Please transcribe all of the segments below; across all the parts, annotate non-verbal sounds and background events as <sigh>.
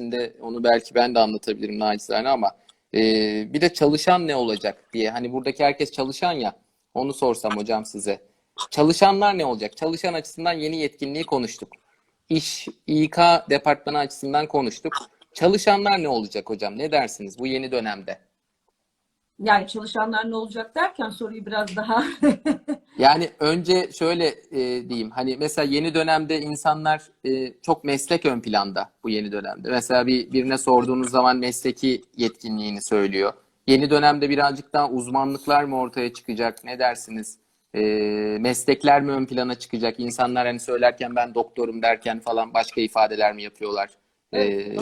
basitinde onu belki ben de anlatabilirim naçizane ama e, bir de çalışan ne olacak diye. Hani buradaki herkes çalışan ya onu sorsam hocam size. Çalışanlar ne olacak? Çalışan açısından yeni yetkinliği konuştuk. İş, İK departmanı açısından konuştuk. Çalışanlar ne olacak hocam? Ne dersiniz bu yeni dönemde? Yani çalışanlar ne olacak derken soruyu biraz daha <laughs> Yani önce şöyle e, diyeyim hani mesela yeni dönemde insanlar e, çok meslek ön planda bu yeni dönemde. Mesela bir birine sorduğunuz zaman mesleki yetkinliğini söylüyor. Yeni dönemde birazcık daha uzmanlıklar mı ortaya çıkacak? Ne dersiniz? E, meslekler mi ön plana çıkacak? İnsanlar hani söylerken ben doktorum derken falan başka ifadeler mi yapıyorlar? E,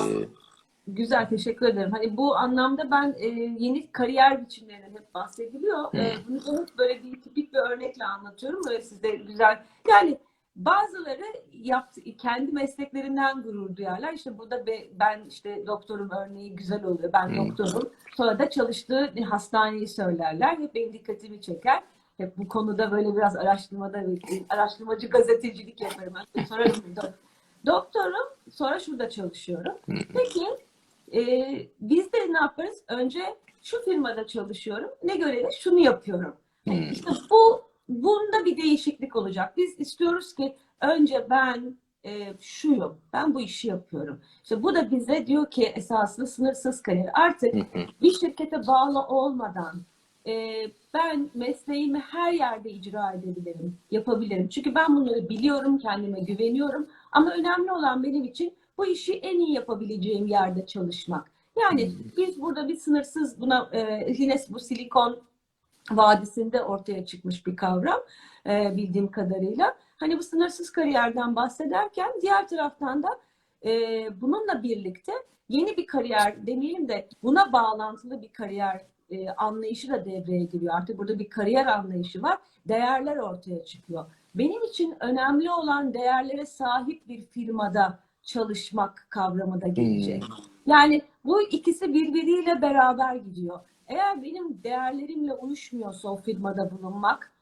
Güzel, teşekkür ederim. Hani bu anlamda ben e, yeni kariyer biçimlerinden hep bahsediliyor. E, bunu hep böyle bir tipik örnekle anlatıyorum. Böyle size güzel. Yani bazıları yaptı, kendi mesleklerinden gurur duyarlar. İşte burada be- ben işte doktorum örneği güzel oluyor. Ben Hmm. doktorum. Sonra da çalıştığı hastaneyi söylerler. Hep benim dikkatimi çeker. Hep bu konuda böyle biraz araştırmada araştırmacı gazetecilik yaparım. <laughs> "Dok- Doktorum, sonra şurada çalışıyorum. Peki e, biz de ne yaparız? Önce şu firmada çalışıyorum. Ne göre şunu yapıyorum. Hmm. İşte bu bunda bir değişiklik olacak. Biz istiyoruz ki önce ben e, şuyum. Ben bu işi yapıyorum. İşte bu da bize diyor ki esasında sınırsız kariyer. Artık bir şirkete bağlı olmadan e, ben mesleğimi her yerde icra edebilirim, yapabilirim. Çünkü ben bunları biliyorum, kendime güveniyorum. Ama önemli olan benim için bu işi en iyi yapabileceğim yerde çalışmak. Yani biz burada bir sınırsız buna e, yine bu silikon vadisinde ortaya çıkmış bir kavram e, bildiğim kadarıyla. Hani bu sınırsız kariyerden bahsederken diğer taraftan da e, bununla birlikte yeni bir kariyer demeyelim de buna bağlantılı bir kariyer e, anlayışı da devreye giriyor. Artık burada bir kariyer anlayışı var. Değerler ortaya çıkıyor. Benim için önemli olan değerlere sahip bir firmada çalışmak kavramı da gelecek. Yani bu ikisi birbiriyle beraber gidiyor. Eğer benim değerlerimle uyuşmuyorsa o firmada bulunmak,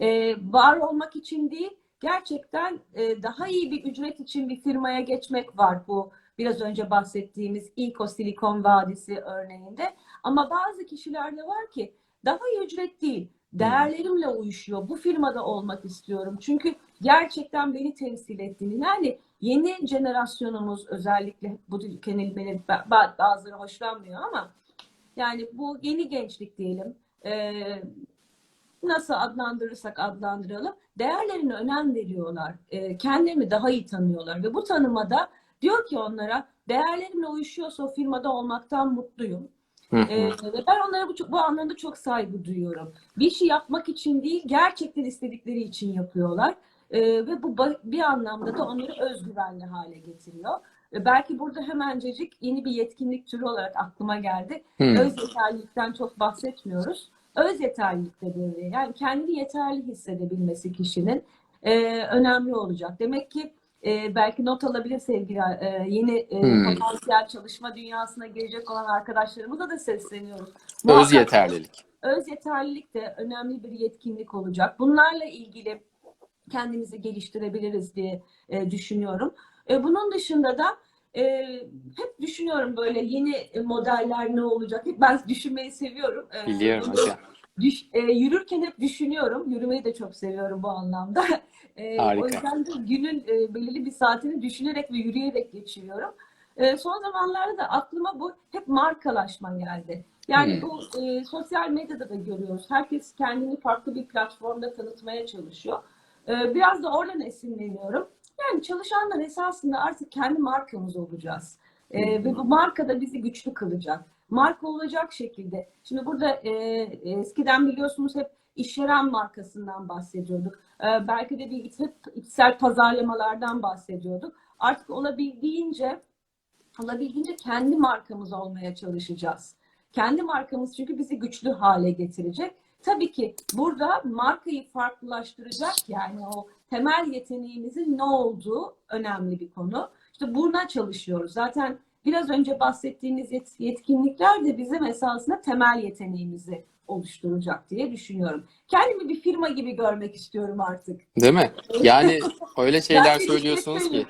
e, var olmak için değil, gerçekten e, daha iyi bir ücret için bir firmaya geçmek var bu biraz önce bahsettiğimiz ilk o Silikon Vadisi örneğinde. Ama bazı kişilerde var ki daha iyi ücret değil, değerlerimle uyuşuyor. Bu firmada olmak istiyorum. Çünkü gerçekten beni temsil ettiğini. Yani yeni jenerasyonumuz özellikle bu kelimeleri ba- bazıları hoşlanmıyor ama yani bu yeni gençlik diyelim. Ee, nasıl adlandırırsak adlandıralım. Değerlerine önem veriyorlar. Ee, kendilerini daha iyi tanıyorlar ve bu tanımada diyor ki onlara değerlerimle uyuşuyorsa o firmada olmaktan mutluyum. Ee, ben onlara bu, bu anlamda çok saygı duyuyorum. Bir şey yapmak için değil, gerçekten istedikleri için yapıyorlar. Ee, ve bu bir anlamda da onları özgüvenli hale getiriyor. Ve belki burada hemencecik yeni bir yetkinlik türü olarak aklıma geldi. Hı. Öz yeterlilikten çok bahsetmiyoruz. Öz yeterlilik de devreye. Yani kendini yeterli hissedebilmesi kişinin e, önemli olacak. Demek ki e, belki not alabilir sevgili e, yeni e, Hmm. potansiyel çalışma dünyasına girecek olan arkadaşlarımıza da sesleniyoruz. Öz Muhakkak yeterlilik. öz yeterlilik de önemli bir yetkinlik olacak. Bunlarla ilgili kendimizi geliştirebiliriz diye e, düşünüyorum. E, bunun dışında da e, hep düşünüyorum böyle yeni modeller ne olacak. Hep ben düşünmeyi seviyorum. E, Biliyorum hocam. düş- e, yürürken hep düşünüyorum. Yürümeyi de çok seviyorum bu anlamda. <laughs> E, Harika. o yüzden de günün e, belirli bir saatini düşünerek ve yürüyerek geçiriyorum. E, son zamanlarda da aklıma bu hep markalaşma geldi. Yani Hmm. bu e, sosyal medyada da görüyoruz. Herkes kendini farklı bir platformda tanıtmaya çalışıyor. E, biraz da oradan esinleniyorum. Yani çalışanlar esasında artık kendi markamız olacağız. E, ve bu marka da bizi güçlü kılacak. Marka olacak şekilde. Şimdi burada e, eskiden biliyorsunuz hep işveren markasından bahsediyorduk. E, belki de bir hep içsel pazarlamalardan bahsediyorduk. Artık olabildiğince olabildiğince kendi markamız olmaya çalışacağız. Kendi markamız çünkü bizi güçlü hale getirecek. Tabii ki burada markayı farklılaştıracak yani o temel yeteneğimizin ne olduğu önemli bir konu. İşte buna çalışıyoruz. Zaten biraz önce bahsettiğimiz yet- yetkinlikler de bizim esasında temel yeteneğimizi oluşturacak diye düşünüyorum. Kendimi bir firma gibi görmek istiyorum artık. Değil mi? Yani <laughs> öyle şeyler Belki söylüyorsunuz ki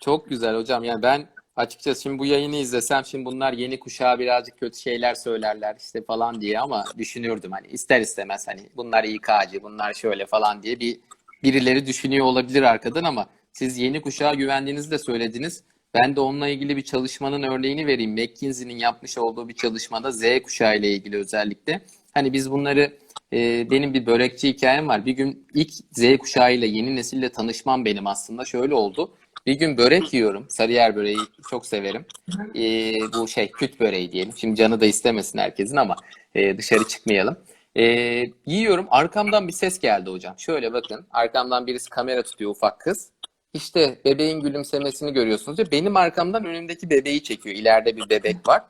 çok güzel hocam. Yani ben açıkçası şimdi bu yayını izlesem şimdi bunlar yeni kuşağa birazcık kötü şeyler söylerler işte falan diye ama düşünürdüm hani ister istemez hani bunlar İK'cı bunlar şöyle falan diye bir birileri düşünüyor olabilir arkadan ama siz yeni kuşağa güvendiğinizi de söylediniz. Ben de onunla ilgili bir çalışmanın örneğini vereyim. McKinsey'nin yapmış olduğu bir çalışmada Z kuşağı ile ilgili özellikle. Hani biz bunları e, benim bir börekçi hikayem var. Bir gün ilk Z kuşağı ile yeni nesille tanışmam benim aslında şöyle oldu. Bir gün börek yiyorum. Sarıyer böreği çok severim. E, bu şey küt böreği diyelim. Şimdi canı da istemesin herkesin ama e, dışarı çıkmayalım. E, yiyorum. Arkamdan bir ses geldi hocam. Şöyle bakın. Arkamdan birisi kamera tutuyor ufak kız. İşte bebeğin gülümsemesini görüyorsunuz diyor. Benim arkamdan önümdeki bebeği çekiyor. İleride bir bebek var.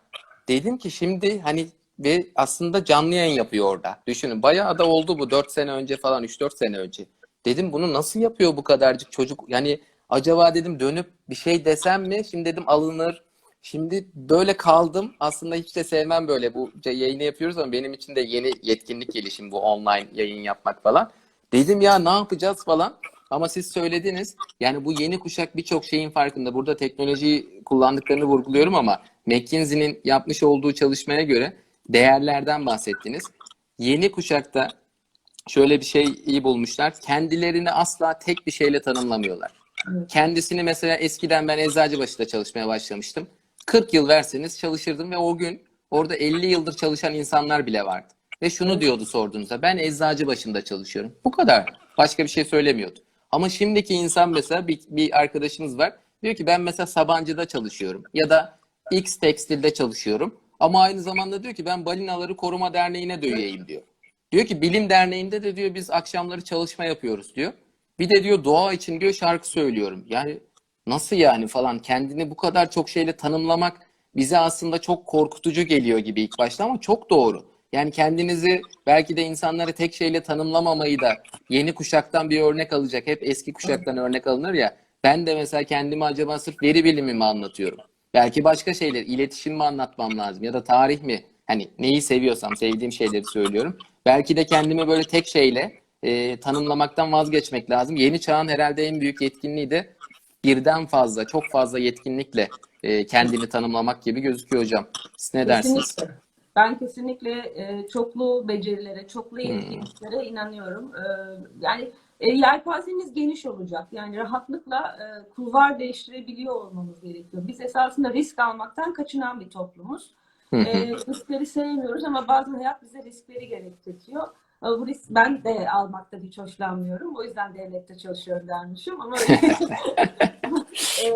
Dedim ki şimdi hani ve aslında canlı yayın yapıyor orada. Düşünün bayağı da oldu bu 4 sene önce falan 3-4 sene önce. Dedim bunu nasıl yapıyor bu kadarcık çocuk? Yani acaba dedim dönüp bir şey desem mi? Şimdi dedim alınır. Şimdi böyle kaldım. Aslında hiç de sevmem böyle bu yayını yapıyoruz ama benim için de yeni yetkinlik gelişim bu online yayın yapmak falan. Dedim ya ne yapacağız falan. Ama siz söylediniz. Yani bu yeni kuşak birçok şeyin farkında. Burada teknolojiyi kullandıklarını vurguluyorum ama McKinsey'nin yapmış olduğu çalışmaya göre değerlerden bahsettiniz. Yeni kuşakta şöyle bir şey iyi bulmuşlar. Kendilerini asla tek bir şeyle tanımlamıyorlar. Evet. Kendisini mesela eskiden ben Eczacıbaşı'da çalışmaya başlamıştım. 40 yıl verseniz çalışırdım ve o gün orada 50 yıldır çalışan insanlar bile vardı. Ve şunu diyordu sorduğunuzda ben Eczacıbaşı'nda çalışıyorum. Bu kadar. Başka bir şey söylemiyordu. Ama şimdiki insan mesela bir, bir arkadaşımız var. Diyor ki ben mesela Sabancı'da çalışıyorum ya da X Tekstil'de çalışıyorum. Ama aynı zamanda diyor ki ben Balinaları Koruma Derneği'ne de üyeyim diyor. Diyor ki Bilim Derneği'nde de diyor biz akşamları çalışma yapıyoruz diyor. Bir de diyor doğa için diyor şarkı söylüyorum. Yani nasıl yani falan kendini bu kadar çok şeyle tanımlamak bize aslında çok korkutucu geliyor gibi ilk başta ama çok doğru. Yani kendinizi belki de insanları tek şeyle tanımlamamayı da yeni kuşaktan bir örnek alacak. Hep eski kuşaktan örnek alınır ya. Ben de mesela kendimi acaba sırf veri bilimi mi anlatıyorum? Belki başka şeyler, iletişim mi anlatmam lazım ya da tarih mi? Hani neyi seviyorsam, sevdiğim şeyleri söylüyorum. Belki de kendimi böyle tek şeyle e, tanımlamaktan vazgeçmek lazım. Yeni çağın herhalde en büyük yetkinliği de birden fazla, çok fazla yetkinlikle e, kendini tanımlamak gibi gözüküyor hocam. Siz ne dersiniz? Kesinlikle. Ben kesinlikle e, çoklu becerilere, çoklu Hmm. yetkinliklere inanıyorum. E, yani e, yelpazemiz geniş olacak. Yani rahatlıkla e, kulvar değiştirebiliyor olmamız gerekiyor. Biz esasında risk almaktan kaçınan bir toplumuz. E, riskleri sevmiyoruz ama bazen hayat bize riskleri gerektiriyor. E, Bu risk ben de almakta hiç hoşlanmıyorum. O yüzden devlette çalışıyorum dermişim ama <laughs> <laughs> e,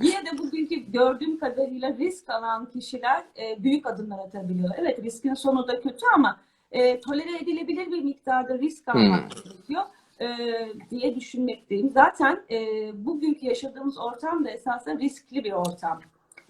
yine de bugünkü gördüğüm kadarıyla risk alan kişiler e, büyük adımlar atabiliyor. Evet riskin sonu da kötü ama e, tolere edilebilir bir miktarda risk almak gerekiyor e, diye düşünmekteyim. Zaten e, bugünkü yaşadığımız ortam da esasen riskli bir ortam.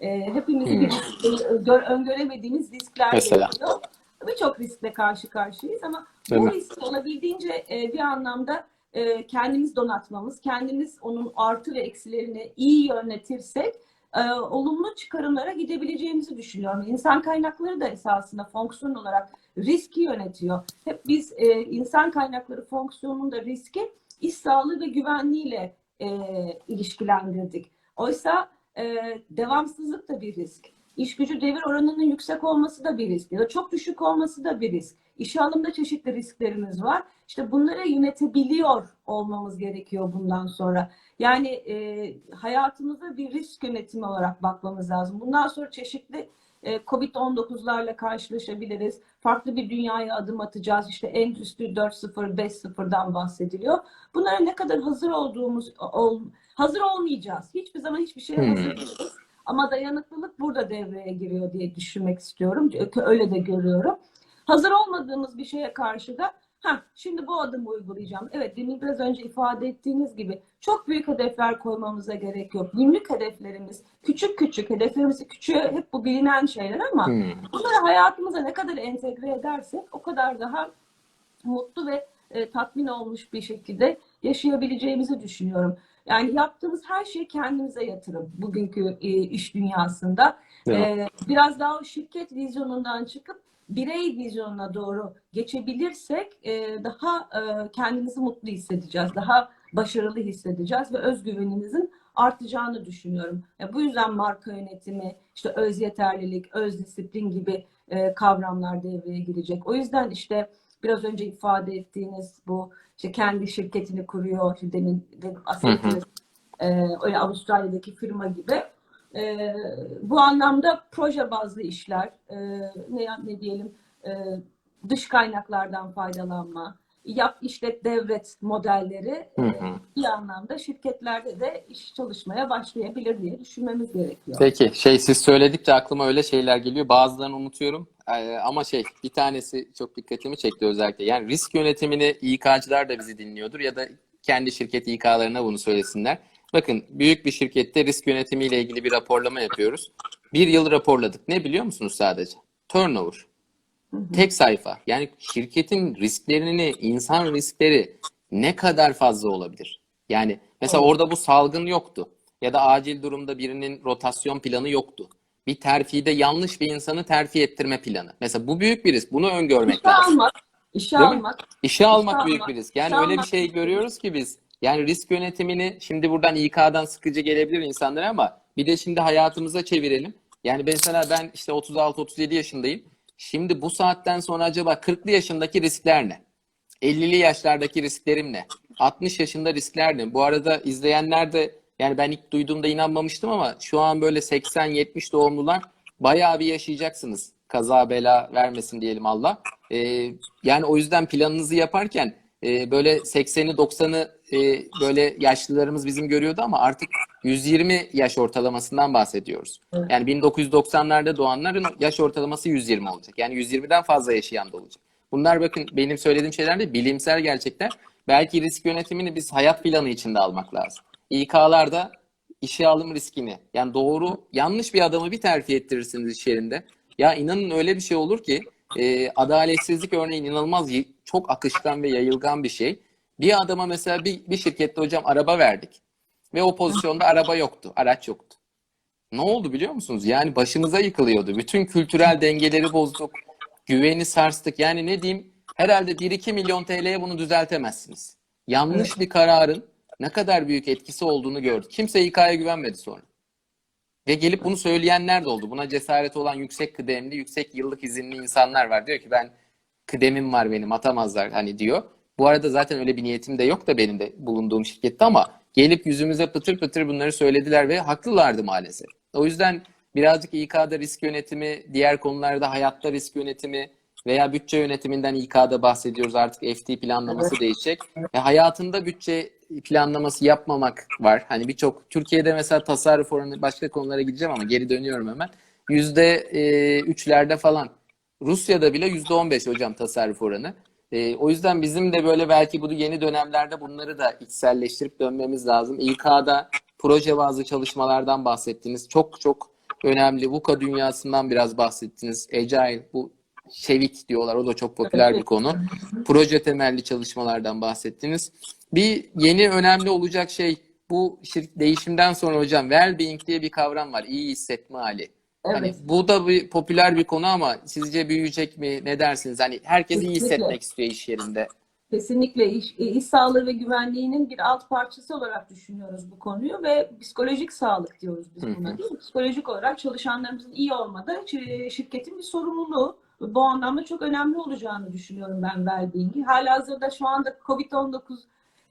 E, hepimizin risk- gör- öngöremediğimiz riskler Mesela. geliyor. Birçok riskle karşı karşıyayız ama Değil bu riski olabildiğince e, bir anlamda e, kendimiz donatmamız, kendimiz onun artı ve eksilerini iyi yönetirsek e, olumlu çıkarımlara gidebileceğimizi düşünüyorum. İnsan kaynakları da esasında fonksiyon olarak riski yönetiyor. Hep biz e, insan kaynakları fonksiyonunda riski iş sağlığı ve güvenliğiyle e, ilişkilendirdik. Oysa e, devamsızlık da bir risk. İş gücü devir oranının yüksek olması da bir risk ya da çok düşük olması da bir risk. İşe alımda çeşitli risklerimiz var. İşte bunları yönetebiliyor olmamız gerekiyor bundan sonra. Yani e, hayatımıza bir risk yönetimi olarak bakmamız lazım. Bundan sonra çeşitli e, Covid-19'larla karşılaşabiliriz. Farklı bir dünyaya adım atacağız. İşte Endüstri 4.0, 5.0'dan bahsediliyor. Bunlara ne kadar hazır olduğumuz, ol, hazır olmayacağız. Hiçbir zaman hiçbir şeye Hmm. hazır değiliz. Ama dayanıklılık burada devreye giriyor diye düşünmek istiyorum. Öyle de görüyorum. Hazır olmadığımız bir şeye karşı da ha şimdi bu adımı uygulayacağım. Evet demin biraz önce ifade ettiğiniz gibi çok büyük hedefler koymamıza gerek yok. Günlük hedeflerimiz, küçük küçük hedeflerimizi küçüğe hep bu bilinen şeyler ama Hmm. bunları hayatımıza ne kadar entegre edersek o kadar daha mutlu ve e, tatmin olmuş bir şekilde yaşayabileceğimizi düşünüyorum. Yani yaptığımız her şey kendimize yatırım bugünkü e, iş dünyasında. Mi? E, biraz daha o şirket vizyonundan çıkıp birey vizyonuna doğru geçebilirsek e, daha e, kendimizi mutlu hissedeceğiz, daha başarılı hissedeceğiz ve özgüvenimizin artacağını düşünüyorum. Bu yüzden marka yönetimi, işte öz yeterlilik, öz disiplin gibi e, kavramlar devreye girecek. O yüzden işte biraz önce ifade ettiğiniz bu işte kendi şirketini kuruyor, demin bahsettiğiniz e, öyle Avustralya'daki firma gibi. E, bu anlamda proje bazlı işler, e, ne, ne diyelim, e, dış kaynaklardan faydalanma, yap işlet devret modelleri Hı e, hı. bir anlamda şirketlerde de iş çalışmaya başlayabilir diye düşünmemiz gerekiyor. Peki şey siz söyledikçe aklıma öyle şeyler geliyor. Bazılarını unutuyorum. Ee, ama şey bir tanesi çok dikkatimi çekti özellikle. Yani risk yönetimini İK'cılar da bizi dinliyordur ya da kendi şirket İK'larına bunu söylesinler. Bakın büyük bir şirkette risk yönetimiyle ilgili bir raporlama yapıyoruz. Bir yıl raporladık. Ne biliyor musunuz sadece? Turnover. Tek sayfa. Yani şirketin risklerini, insan riskleri ne kadar fazla olabilir? Yani mesela Evet. orada bu salgın yoktu. Ya da acil durumda birinin rotasyon planı yoktu. Bir terfide yanlış bir insanı terfi ettirme planı. Mesela bu büyük bir risk. Bunu öngörmek İşe lazım. almak, işe Değil mi? almak. İşe almak almak, büyük bir risk. Yani işe öyle bir almak şey görüyoruz ki biz. Yani risk yönetimini şimdi buradan İK'dan sıkıcı gelebilir insanlara ama bir de şimdi hayatımıza çevirelim. Yani mesela ben işte 36-37 yaşındayım. Şimdi bu saatten sonra acaba 40'lı yaşındaki riskler ne? 50'li yaşlardaki risklerim ne? 60 yaşında riskler ne? Bu arada izleyenler de yani ben ilk duyduğumda inanmamıştım ama şu an böyle 80-70 doğumlular bayağı bir yaşayacaksınız. Kaza bela vermesin diyelim Allah. Ee, yani o yüzden planınızı yaparken e, böyle 80'i 90'ı e, böyle yaşlılarımız bizim görüyordu ama artık 120 yaş ortalamasından bahsediyoruz. Evet. Yani 1990'larda doğanların yaş ortalaması 120 olacak. Yani 120'den fazla yaşayan da olacak. Bunlar bakın benim söylediğim şeyler de bilimsel gerçekler. Belki risk yönetimini biz hayat planı içinde almak lazım. İK'larda işe alım riskini yani doğru yanlış bir adamı bir terfi ettirirsiniz iş yerinde. Ya inanın öyle bir şey olur ki e, adaletsizlik örneğin inanılmaz çok akışkan ve yayılgan bir şey. Bir adama mesela bir, bir şirkette hocam araba verdik ve o pozisyonda araba yoktu, araç yoktu. Ne oldu biliyor musunuz? Yani başımıza yıkılıyordu. Bütün kültürel dengeleri bozduk. Güveni sarstık. Yani ne diyeyim? Herhalde 1-2 milyon TL'ye bunu düzeltemezsiniz. Yanlış bir kararın ne kadar büyük etkisi olduğunu gördük. Kimse İK'ya güvenmedi sonra. Ve gelip bunu söyleyenler de oldu. Buna cesaret olan yüksek kıdemli, yüksek yıllık izinli insanlar var. Diyor ki ben kıdemim var benim atamazlar hani diyor. Bu arada zaten öyle bir niyetim de yok da benim de bulunduğum şirkette ama gelip yüzümüze pıtır pıtır bunları söylediler ve haklılardı maalesef. O yüzden birazcık İK'da risk yönetimi, diğer konularda hayatta risk yönetimi veya bütçe yönetiminden İK'da bahsediyoruz. Artık FT planlaması Evet. değişecek. E, hayatında bütçe planlaması yapmamak var. Hani birçok Türkiye'de mesela tasarruf oranı başka konulara gideceğim ama geri dönüyorum hemen. Yüzde e, üçlerde falan. Rusya'da bile yüzde on beş hocam tasarruf oranı. E, o yüzden bizim de böyle belki bu yeni dönemlerde bunları da içselleştirip dönmemiz lazım. İK'da proje bazlı çalışmalardan bahsettiniz. Çok çok önemli. VUCA dünyasından biraz bahsettiniz. Agile, bu Şevik diyorlar. O da çok popüler bir konu. Proje temelli çalışmalardan bahsettiniz. Bir yeni önemli olacak şey bu değişimden sonra hocam well-being diye bir kavram var. İyi hissetme hali. Hani Evet. bu da bir popüler bir konu ama sizce büyüyecek mi? Ne dersiniz? Hani herkes iyi hissetmek istiyor iş yerinde. Kesinlikle iş, iş sağlığı ve güvenliğinin bir alt parçası olarak düşünüyoruz bu konuyu ve psikolojik sağlık diyoruz biz buna hı. değil mi? Psikolojik olarak çalışanlarımızın iyi olmadığı şi- şirketin bir sorumluluğu. Bu anlamda çok önemli olacağını düşünüyorum ben well-being'i. Halihazırda şu anda COVID-19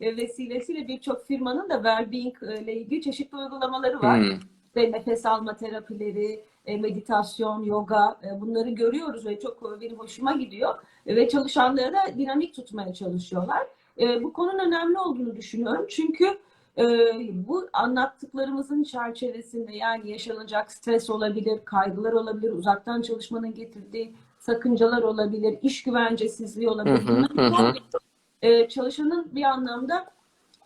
e, vesilesiyle birçok firmanın da well-being ile ilgili çeşitli uygulamaları var. Hmm. Ve nefes alma terapileri, e, meditasyon, yoga e, bunları görüyoruz ve çok e, benim hoşuma gidiyor. Ve çalışanları da dinamik tutmaya çalışıyorlar. Bu konunun önemli olduğunu düşünüyorum. Çünkü bu anlattıklarımızın çerçevesinde yani yaşanacak stres olabilir, kaygılar olabilir, uzaktan çalışmanın getirdiği sakıncalar olabilir, iş güvencesizliği olabilir. Hı hı, hı çalışanın bir anlamda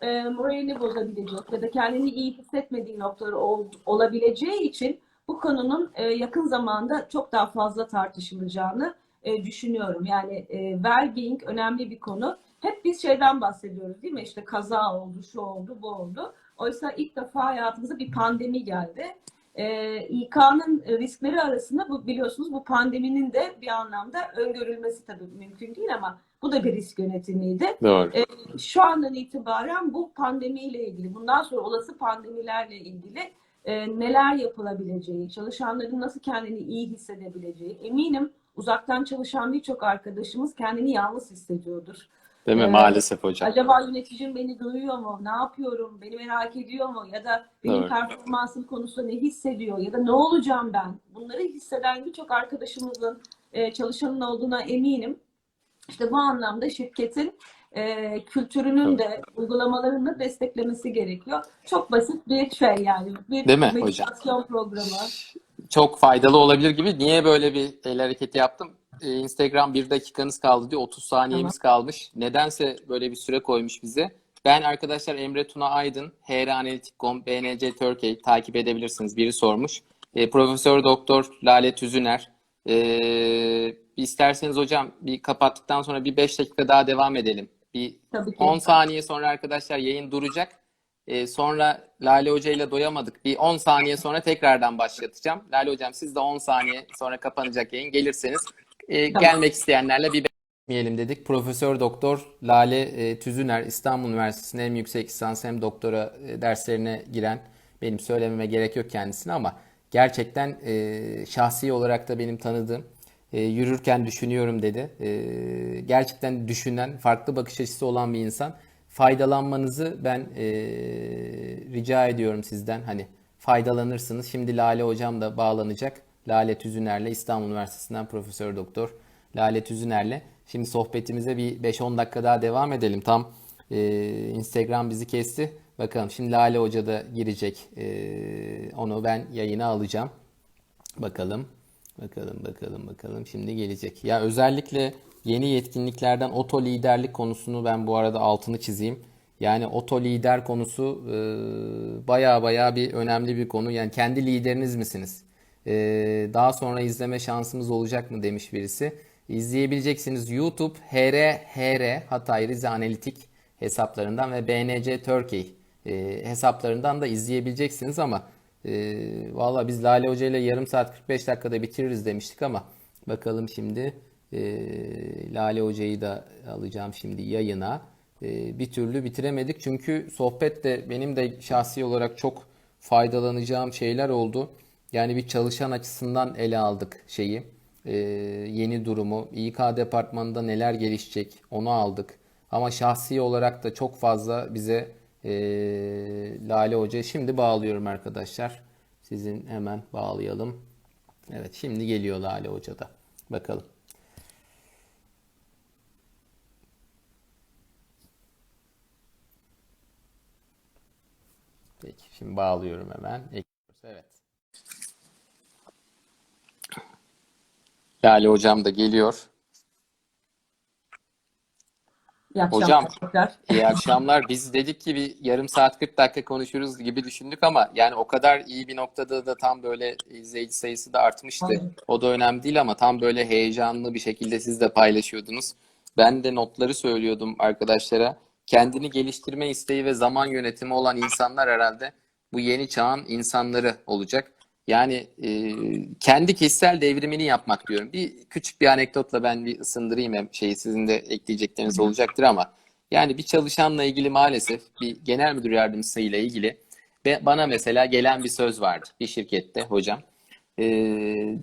e, moralini bozabilecek ya da kendini iyi hissetmediği noktaları ol- olabileceği için bu konunun e, yakın zamanda çok daha fazla tartışılacağını e, düşünüyorum. Yani e, well-being önemli bir konu. Hep biz şeyden bahsediyoruz değil mi? İşte kaza oldu, şu oldu, bu oldu. Oysa ilk defa hayatımıza bir pandemi geldi. e, İK'nın riskleri arasında bu biliyorsunuz bu pandeminin de bir anlamda öngörülmesi tabii mümkün değil ama bu da bir risk yönetimiydi. Doğru. Şu andan itibaren bu pandemiyle ilgili, bundan sonra olası pandemilerle ilgili e, neler yapılabileceği, çalışanların nasıl kendini iyi hissedebileceği, eminim uzaktan çalışan birçok arkadaşımız kendini yalnız hissediyordur. Değil mi? Evet. Maalesef hocam. Acaba yöneticim beni duyuyor mu? Ne yapıyorum? Beni merak ediyor mu? Ya da benim Doğru. performansım konusunda ne hissediyor? Ya da ne olacağım ben? Bunları hisseden birçok arkadaşımızın e, çalışanın olduğuna eminim. İşte bu anlamda şirketin e, kültürünün de uygulamalarını desteklemesi gerekiyor. Çok basit bir şey yani. Bir Değil mi hocam? meditasyon programı. Çok faydalı olabilir gibi. Niye böyle bir el hareketi yaptım? Ee, Instagram bir dakikanız kaldı diyor. 30 saniyemiz kalmış. Nedense böyle bir süre koymuş bize. Ben arkadaşlar Emre Tuna Aydın, HR Analitik.com, BNC Turkey takip edebilirsiniz. Biri sormuş. Ee, Profesör Doktor Lale Tüzüner. Ee, isterseniz hocam bir kapattıktan sonra bir 5 dakika daha devam edelim. Bir Tabii ki. 10 saniye sonra arkadaşlar yayın duracak. Ee, sonra Lale Hoca ile doyamadık. Bir 10 saniye sonra tekrardan başlatacağım. Lale Hocam siz de 10 saniye sonra kapanacak yayın. Gelirseniz e, Tamam. gelmek isteyenlerle bir bekleyelim dedik. Profesör Doktor Lale e, Tüzüner İstanbul Üniversitesi'nde hem yüksek lisans hem doktora e, derslerine giren benim söylememe gerek yok kendisine ama gerçekten e, şahsi olarak da benim tanıdığım e, yürürken düşünüyorum dedi. E, gerçekten düşünen, farklı bakış açısı olan bir insan. Faydalanmanızı ben e, rica ediyorum sizden. Hani faydalanırsınız. Şimdi Lale hocam da bağlanacak. Lale Tüzüner'le İstanbul Üniversitesi'nden Profesör Doktor Lale Tüzüner'le. Şimdi sohbetimize bir 5-10 dakika daha devam edelim. Tam e, Instagram bizi kesti. Bakalım şimdi Lale Hoca da girecek. E, onu ben yayına alacağım. Bakalım. Bakalım bakalım bakalım şimdi gelecek. Ya özellikle yeni yetkinliklerden oto liderlik konusunu ben bu arada altını çizeyim. Yani oto lider konusu e, baya baya bir önemli bir konu. Yani kendi lideriniz misiniz? E, daha sonra izleme şansımız olacak mı demiş birisi. İzleyebileceksiniz YouTube HR HR Hatay Rize Analitik hesaplarından ve BNC Turkey e, hesaplarından da izleyebileceksiniz ama e, valla biz Lale Hoca ile yarım saat 45 dakikada bitiririz demiştik ama bakalım şimdi e, Lale Hoca'yı da alacağım şimdi yayına. E, bir türlü bitiremedik çünkü sohbet de benim de şahsi olarak çok faydalanacağım şeyler oldu. Yani bir çalışan açısından ele aldık şeyi. E, yeni durumu, İK departmanında neler gelişecek onu aldık. Ama şahsi olarak da çok fazla bize e, Lale Hoca şimdi bağlıyorum arkadaşlar. Sizin hemen bağlayalım. Evet şimdi geliyor Lale Hoca da. Bakalım. Peki şimdi bağlıyorum hemen. Evet. Lale Hocam da geliyor. İyi akşamlar Hocam. tekrar. İyi akşamlar. Biz dedik ki bir yarım saat 40 dakika konuşuruz gibi düşündük ama yani o kadar iyi bir noktada da tam böyle izleyici sayısı da artmıştı. Aynen. O da önemli değil ama tam böyle heyecanlı bir şekilde siz de paylaşıyordunuz. Ben de notları söylüyordum arkadaşlara. Kendini geliştirme isteği ve zaman yönetimi olan insanlar herhalde bu yeni çağın insanları olacak. Yani e, kendi kişisel devrimini yapmak diyorum. Bir küçük bir anekdotla ben bir ısındırayım hem şeyi sizin de ekleyecekleriniz olacaktır ama yani bir çalışanla ilgili maalesef bir genel müdür yardımcısıyla ilgili ve bana mesela gelen bir söz vardı bir şirkette hocam. Ee,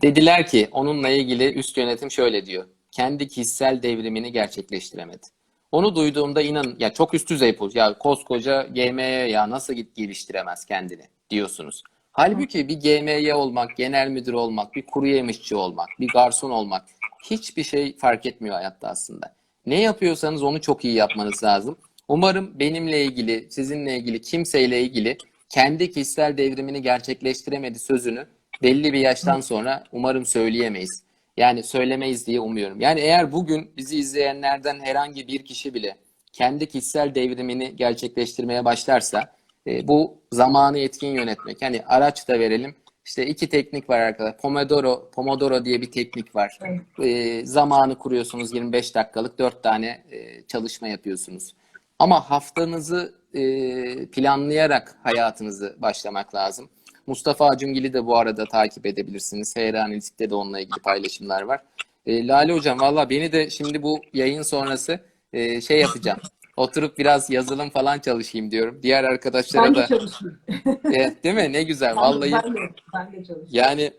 dediler ki onunla ilgili üst yönetim şöyle diyor. Kendi kişisel devrimini gerçekleştiremedi. Onu duyduğumda inan ya çok üst düzey poz ya koskoca GM'ye ya nasıl git geliştiremez kendini diyorsunuz. Halbuki bir GM'ye olmak, genel müdür olmak, bir kuru yemişçi olmak, bir garson olmak hiçbir şey fark etmiyor hayatta aslında. Ne yapıyorsanız onu çok iyi yapmanız lazım. Umarım benimle ilgili, sizinle ilgili, kimseyle ilgili kendi kişisel devrimini gerçekleştiremedi sözünü belli bir yaştan sonra umarım söyleyemeyiz. Yani söylemeyiz diye umuyorum. Yani eğer bugün bizi izleyenlerden herhangi bir kişi bile kendi kişisel devrimini gerçekleştirmeye başlarsa e, bu zamanı etkin yönetmek. Yani araç da verelim. İşte iki teknik var arkadaşlar. Pomodoro, Pomodoro diye bir teknik var. E, zamanı kuruyorsunuz 25 dakikalık 4 tane e, çalışma yapıyorsunuz. Ama haftanızı e, planlayarak hayatınızı başlamak lazım. Mustafa Acungil'i de bu arada takip edebilirsiniz. HR Analitik'te de onunla ilgili paylaşımlar var. E, Lale Hocam valla beni de şimdi bu yayın sonrası e, şey yapacağım. Oturup biraz yazılım falan çalışayım diyorum. Diğer arkadaşlara Ben de da çalışıyorum. <laughs> e, değil mi? Ne güzel. Ben- Vallahi Ben de, ben de çalışıyorum. yani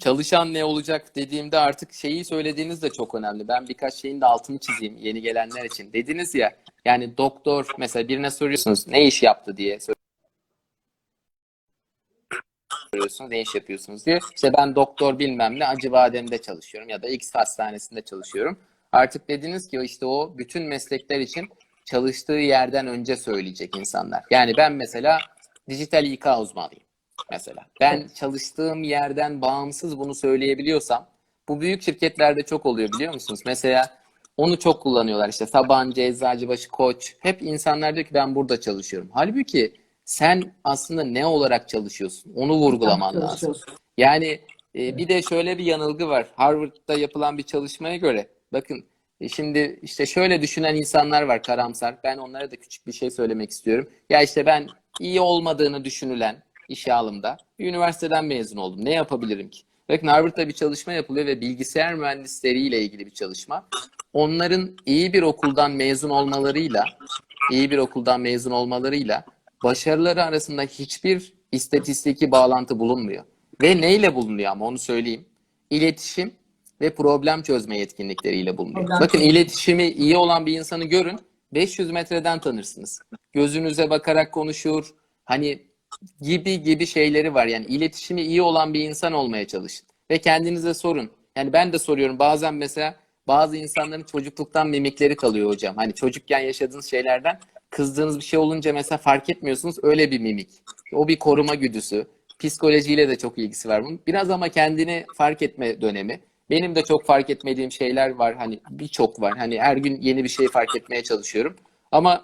çalışan ne olacak dediğimde artık şeyi söylediğiniz de çok önemli. Ben birkaç şeyin de altını çizeyim yeni gelenler için. Dediniz ya yani doktor mesela birine soruyorsunuz ne iş yaptı diye soruyorsunuz ne iş yapıyorsunuz diye. İşte ben doktor bilmem ne Acıbadem'de çalışıyorum ya da X hastanesinde çalışıyorum. Artık dediniz ki işte o bütün meslekler için çalıştığı yerden önce söyleyecek insanlar. Yani ben mesela dijital İK uzmanıyım mesela. Ben çalıştığım yerden bağımsız bunu söyleyebiliyorsam bu büyük şirketlerde çok oluyor biliyor musunuz? Mesela onu çok kullanıyorlar işte Sabancı, Eczacıbaşı, Koç. Hep insanlar diyor ki ben burada çalışıyorum. Halbuki sen aslında ne olarak çalışıyorsun? Onu vurgulaman lazım. Yani e, bir de şöyle bir yanılgı var. Harvard'da yapılan bir çalışmaya göre bakın şimdi işte şöyle düşünen insanlar var karamsar. Ben onlara da küçük bir şey söylemek istiyorum. Ya işte ben iyi olmadığını düşünülen işe alımda üniversiteden mezun oldum. Ne yapabilirim ki? Bakın Harvard'da bir çalışma yapılıyor ve bilgisayar mühendisleriyle ilgili bir çalışma. Onların iyi bir okuldan mezun olmalarıyla iyi bir okuldan mezun olmalarıyla başarıları arasında hiçbir istatistiki bağlantı bulunmuyor. Ve neyle bulunuyor ama onu söyleyeyim. İletişim ve problem çözme yetkinlikleriyle bulunuyor. Problem Bakın çözme. iletişimi iyi olan bir insanı görün. 500 metreden tanırsınız. Gözünüze bakarak konuşur. Hani gibi gibi şeyleri var. Yani iletişimi iyi olan bir insan olmaya çalışın. Ve kendinize sorun. Yani ben de soruyorum bazen mesela bazı insanların çocukluktan mimikleri kalıyor hocam. Hani çocukken yaşadığınız şeylerden kızdığınız bir şey olunca mesela fark etmiyorsunuz öyle bir mimik. O bir koruma güdüsü. Psikolojiyle de çok ilgisi var bunun. Biraz ama kendini fark etme dönemi. Benim de çok fark etmediğim şeyler var. Hani birçok var. Hani her gün yeni bir şey fark etmeye çalışıyorum. Ama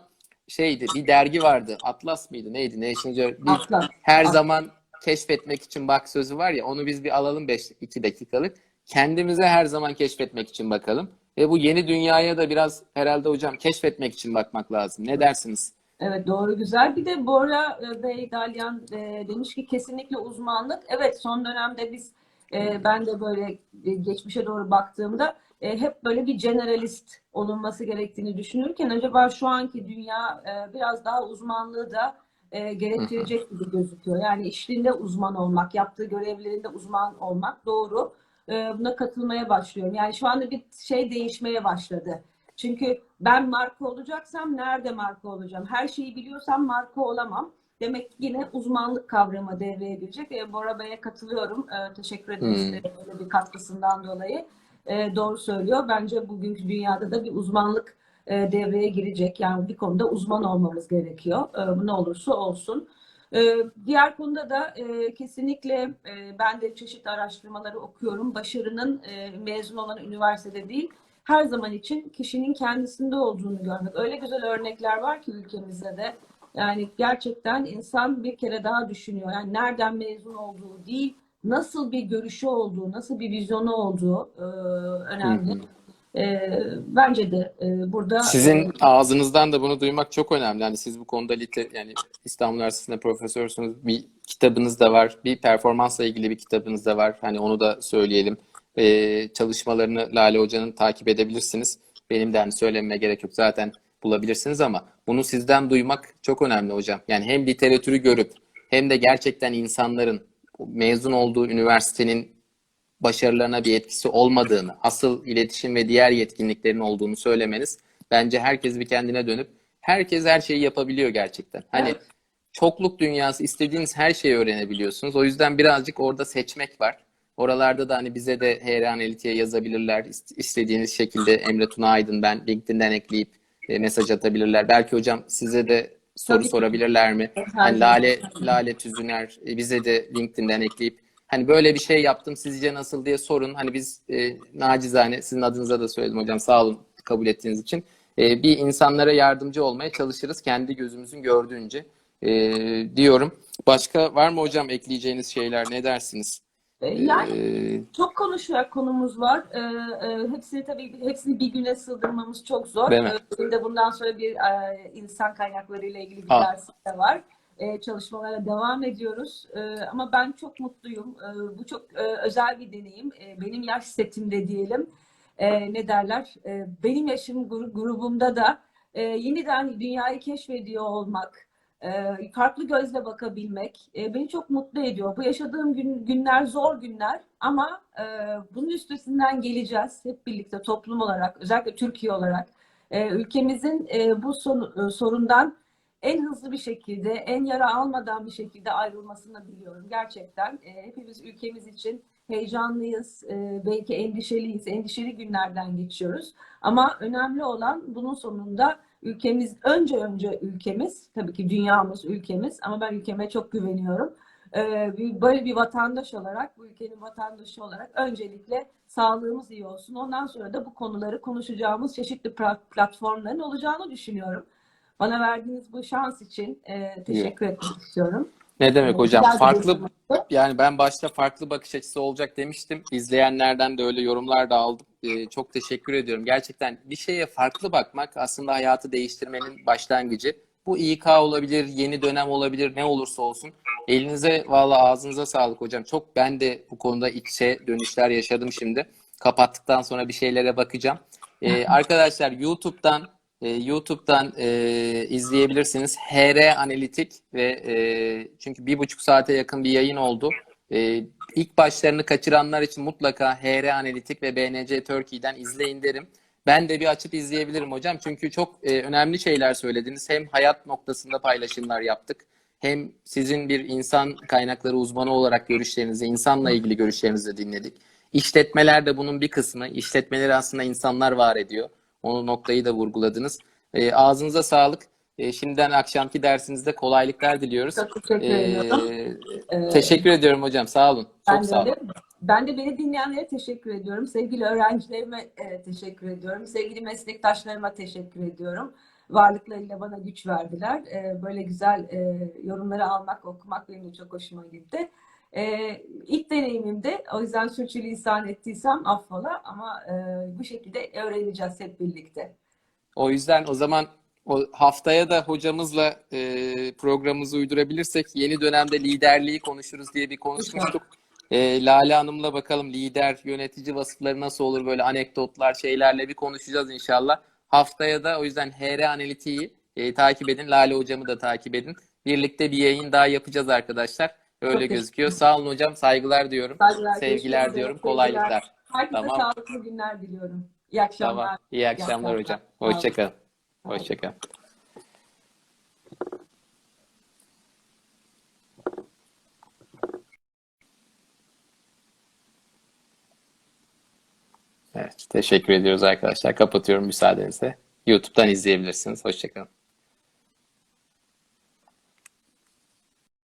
şeydi bir dergi vardı. Atlas mıydı? Neydi? Geographic. Bir- Atlas. her Atlas. zaman keşfetmek için bak sözü var ya onu biz bir alalım 5 2 dakikalık. Kendimize her zaman keşfetmek için bakalım. Ve bu yeni dünyaya da biraz herhalde hocam keşfetmek için bakmak lazım. Ne dersiniz? Evet doğru güzel. Bir de Bora Bey Dalyan e, demiş ki kesinlikle uzmanlık. Evet son dönemde biz e, ben de böyle e, geçmişe doğru baktığımda e, hep böyle bir generalist olunması gerektiğini düşünürken acaba şu anki dünya e, biraz daha uzmanlığı da e, gerektirecek gibi gözüküyor. Yani işinde uzman olmak, yaptığı görevlerinde uzman olmak doğru. E, buna katılmaya başlıyorum. Yani şu anda bir şey değişmeye başladı. Çünkü ben marka olacaksam nerede marka olacağım? Her şeyi biliyorsam marka olamam. Demek ki yine uzmanlık kavramı devreye girecek. E, Bora Bey'e katılıyorum. E, teşekkür ederiz Hmm. böyle bir katkısından dolayı. E, doğru söylüyor. Bence bugünkü dünyada da bir uzmanlık e, devreye girecek. Yani bir konuda uzman olmamız gerekiyor. E, ne olursa olsun. E, diğer konuda da e, kesinlikle e, ben de çeşitli araştırmaları okuyorum. Başarının e, mezun olan üniversitede değil, her zaman için kişinin kendisinde olduğunu görmek. Öyle güzel örnekler var ki ülkemizde de. Yani gerçekten insan bir kere daha düşünüyor. Yani nereden mezun olduğu değil, nasıl bir görüşü olduğu, nasıl bir vizyonu olduğu e, önemli. Hı hı. E, bence de e, burada Sizin ağzınızdan da bunu duymak çok önemli. Yani siz bu konuda lite, yani İstanbul Üniversitesi'nde profesörsünüz. Bir kitabınız da var. Bir performansla ilgili bir kitabınız da var. Hani onu da söyleyelim. Ee, çalışmalarını Lale Hoca'nın takip edebilirsiniz. Benim de hani söylememe gerek yok. Zaten bulabilirsiniz ama bunu sizden duymak çok önemli hocam. Yani hem literatürü görüp hem de gerçekten insanların mezun olduğu üniversitenin başarılarına bir etkisi olmadığını, asıl iletişim ve diğer yetkinliklerin olduğunu söylemeniz bence herkes bir kendine dönüp herkes her şeyi yapabiliyor gerçekten. Hani Evet. çokluk dünyası istediğiniz her şeyi öğrenebiliyorsunuz. O yüzden birazcık orada seçmek var. Oralarda da hani bize de HR Analitik'e yazabilirler. İst- istediğiniz şekilde Emre Tuna Aydın ben LinkedIn'den ekleyip e, mesaj atabilirler. Belki hocam size de soru Tabii sorabilirler mi? Hani. Lale Lale Tüzüner e, bize de LinkedIn'den ekleyip hani böyle bir şey yaptım sizce nasıl diye sorun. Hani biz e, nacizane sizin adınıza da söyledim hocam sağ olun kabul ettiğiniz için. E, bir insanlara yardımcı olmaya çalışırız kendi gözümüzün gördüğünce e, diyorum. Başka var mı hocam ekleyeceğiniz şeyler ne dersiniz? E, yani E, Çok konuşacak konumuz var. Ee, e, hepsini tabii hepsini bir güne sığdırmamız çok zor. Ee, Benim de bundan sonra bir e, insan kaynakları ile ilgili bir dersim de var. e, çalışmalara devam ediyoruz. E, ama ben çok mutluyum. E, bu çok e, özel bir deneyim. E, benim yaş setimde diyelim. E, ne derler? E, benim yaşım gru- grubumda da e, yeniden dünyayı keşfediyor olmak, e, farklı gözle bakabilmek e, beni çok mutlu ediyor. Bu yaşadığım gün, günler zor günler ama e, bunun üstesinden geleceğiz hep birlikte toplum olarak, özellikle Türkiye olarak. Ülkemizin bu sorundan en hızlı bir şekilde, en yara almadan bir şekilde ayrılmasını biliyorum. Gerçekten hepimiz ülkemiz için heyecanlıyız, e, belki endişeliyiz, endişeli günlerden geçiyoruz. Ama önemli olan bunun sonunda ülkemiz, önce önce ülkemiz, tabii ki dünyamız, ülkemiz ama ben ülkeme çok güveniyorum. E, böyle bir vatandaş olarak, bu ülkenin vatandaşı olarak öncelikle sağlığımız iyi olsun. Ondan sonra da bu konuları konuşacağımız çeşitli platformların olacağını düşünüyorum. Bana verdiğiniz bu şans için e, teşekkür etmek istiyorum. Ne demek hocam? Güzel bir Farklı yani ben başta farklı bakış açısı olacak demiştim. İzleyenlerden de öyle yorumlar da aldım. Ee, çok teşekkür ediyorum. Gerçekten bir şeye farklı bakmak aslında hayatı değiştirmenin başlangıcı. Bu İK olabilir, yeni dönem olabilir, ne olursa olsun. Elinize valla ağzınıza sağlık hocam. Çok ben de bu konuda içe dönüşler yaşadım şimdi. Kapattıktan sonra bir şeylere bakacağım. Ee, <laughs> arkadaşlar YouTube'dan e, YouTube'dan e, izleyebilirsiniz. HR Analitik ve e, çünkü bir buçuk saate yakın bir yayın oldu. E, ilk başlarını kaçıranlar için mutlaka HR Analitik ve BNC Turkey'den izleyin derim. Ben de bir açıp izleyebilirim hocam. Çünkü çok e, önemli şeyler söylediniz. Hem hayat noktasında paylaşımlar yaptık. Hem sizin bir insan kaynakları uzmanı olarak görüşlerinizi, insanla ilgili görüşlerinizi dinledik. İşletmeler de bunun bir kısmı. İşletmeleri aslında insanlar var ediyor. O noktayı da vurguladınız. E, ağzınıza sağlık. E, şimdiden akşamki dersinizde kolaylıklar diliyoruz. Çok teşekkür ediyorum. E, Ee, teşekkür ediyorum hocam. Sağ olun. Çok Ben sağ olun. ben de beni dinleyenlere teşekkür ediyorum. Sevgili öğrencilerime e, teşekkür ediyorum. Sevgili meslektaşlarıma teşekkür ediyorum. Varlıklarıyla bana güç verdiler. E, böyle güzel e, yorumları almak, okumak benim de çok hoşuma gitti. E, ilk deneyimimde o yüzden sürçülisan ettiysem affola ama e, bu şekilde öğreneceğiz hep birlikte. O yüzden o zaman o haftaya da hocamızla e, programımızı uydurabilirsek yeni dönemde liderliği konuşuruz diye bir konuşmuştuk. E, Lale Hanım'la bakalım lider, yönetici vasıfları nasıl olur böyle anekdotlar, şeylerle bir konuşacağız inşallah. Haftaya da o yüzden HR Analitiği e, takip edin. Lale hocamı da takip edin. Birlikte bir yayın daha yapacağız arkadaşlar. Öyle gözüküyor. Sağ olun hocam. Saygılar diyorum. Saygılar, Sevgiler diyorum. üzere. Kolaylıklar. Herkese Tamam. sağlıklı günler diliyorum. İyi akşamlar. Tamam. İyi akşamlar akşamlar. hocam. Hoşçakalın. Hoşçakalın. Evet, teşekkür ediyoruz arkadaşlar. Kapatıyorum müsaadenizle. YouTube'dan izleyebilirsiniz. Hoşçakalın.